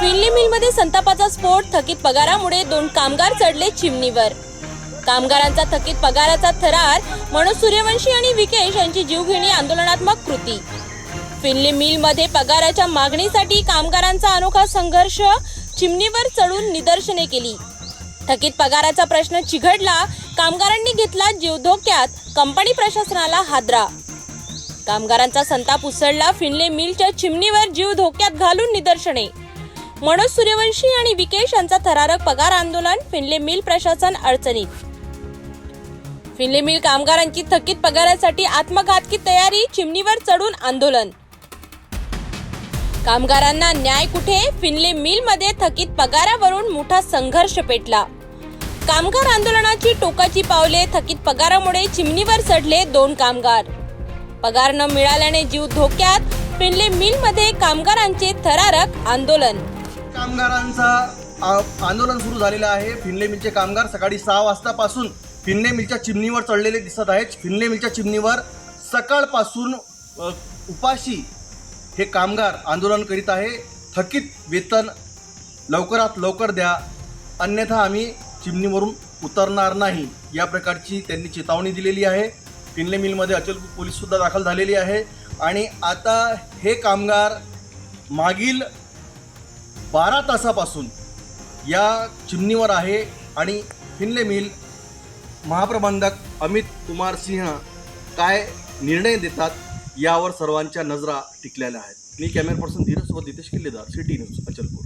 फिनली मिलमध्ये संतापाचा स्फोट थकीत पगारामुळे दोन कामगार चढले चिमणीवर. कामगारांचा थकीत पगाराचा थरार मनोज सूर्यवंशी आणि विकेश यांची जीवघेणी आंदोलनात्मक कृती. फिनली मिलमध्ये पगाराच्या मागणीसाठी कामगारांचा अनोखा संघर्ष चिमणीवर चढून निदर्शने केली. थकीत पगाराचा प्रश्न चिघडला कामगारांनी घेतला जीव धोक्यात कंपनी प्रशासनाला हादरा. कामगारांचा संताप उसळला फिनले मिलच्या चिमणीवर जीव धोक्यात घालून निदर्शने. मनोज सूर्यवंशी आणि विकेश यांचा थरारक पगार आंदोलन फिनले मिल प्रशासन अडचणीत. फिनले मिल कामगारांची थकीत पगारासाठी आत्मघातकी तयारी चिमणीवर चढून आंदोलन. कामगारांना न्याय कुठे? फिनले मिलमध्ये थकीत पगारावरून मोठा संघर्ष पेटला. कामगार आंदोलनाची टोकाची पावले थकीत पगारामुळे चिमणीवर चढले दोन कामगार. पगार न मिळाल्याने जीव धोक्यात फिनले मिलमध्ये कामगारांचे थरारक आंदोलन. कामगारांचा आंदोलन सुरू झालेलं आहे. फिनले मिलचे कामगार सकाळी सहा वाजतापासून फिनले मिलच्या चिमणीवर चढलेले दिसत आहेत. फिनले मिलच्या चिमणीवर सकाळपासून उपाशी हे कामगार आंदोलन करीत आहे. थकीत वेतन लवकरात लवकर द्या. अन्यथा आम्ही चिमणीवरून उतरणार नाही. या प्रकारची त्यांनी चेतावणी दिलेली आहे. फिनले मिलमध्ये अचलपूर पोलीससुद्धा दाखल झालेली आहे. आणि आता हे कामगार मागील बारा तासापासून या चिमणीवर आहे आणि फिनले मिल महाप्रबंधक अमित कुमार सिंह काय निर्णय देतात यावर सर्वांच्या नजरा टिकलेल्या आहेत. मी कॅमेरा पर्सन धीरज व नितेश किल्लेदार सिटी न्यूज अचलपूर.